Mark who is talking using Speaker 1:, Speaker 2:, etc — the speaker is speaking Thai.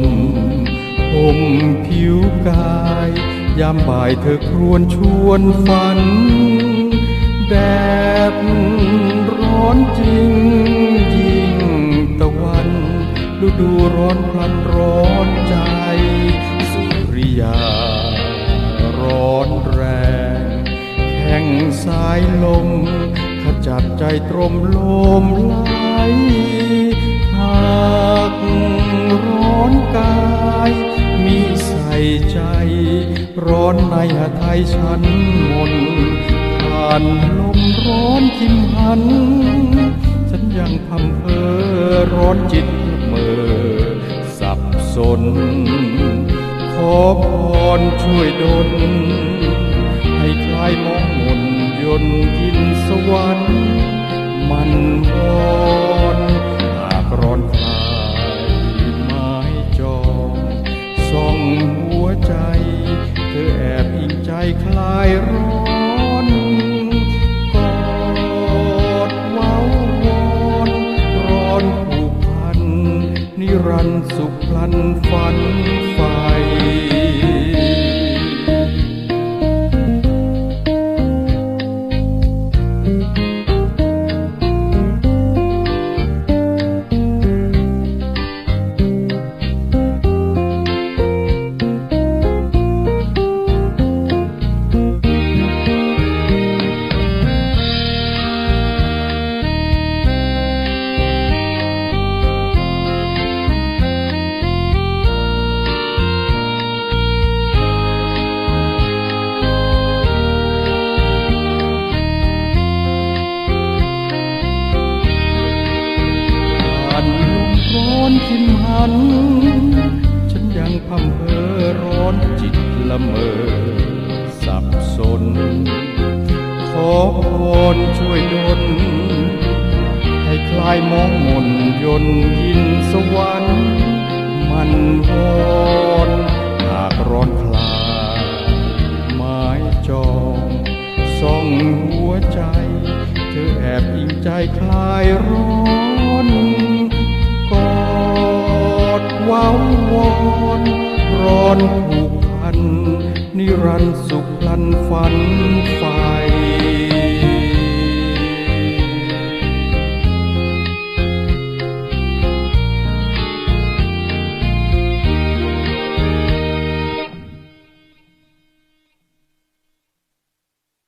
Speaker 1: มผิวกาย ยามบ่ายเธอครวนชวนฝัน แดดร้อนจริงยิ่งตะวันฤดูร้อนพลันร้อนใจ สุริยา ร้อนแรง แข่งสายลม ขจัดใจตรมลมไหลหาก ร้อนกายมีใส่ใจ ร้อนในหาไทยฉันมนผ่านลมร้อนทิมหัน ฉันยังพำเพอร้อนจิตเมื่อสับสน ขอพรช่วยดลให้คลายมองมนยนต์ยินสวรรค์มันวอนหากร้อนคลา หัวใจ เธอแอบอิงใจคลายร้อนกอดเว้าวอนร้อนผูกพัน นิรันดรสุขพลันฝันไฟ ร้อนทิมหัน ฉันยังพำเพอร้อนจิตละเมอ สับสน ขอพรช่วยดลให้คลายมองมนยนยินสวรรค์มันวอนหากร้อนคลายไม้จองส่องหัวใจ เธอแอบอิงใจคลายร้อน อนผูกพัน นิรันดร์สุขพลันฝัน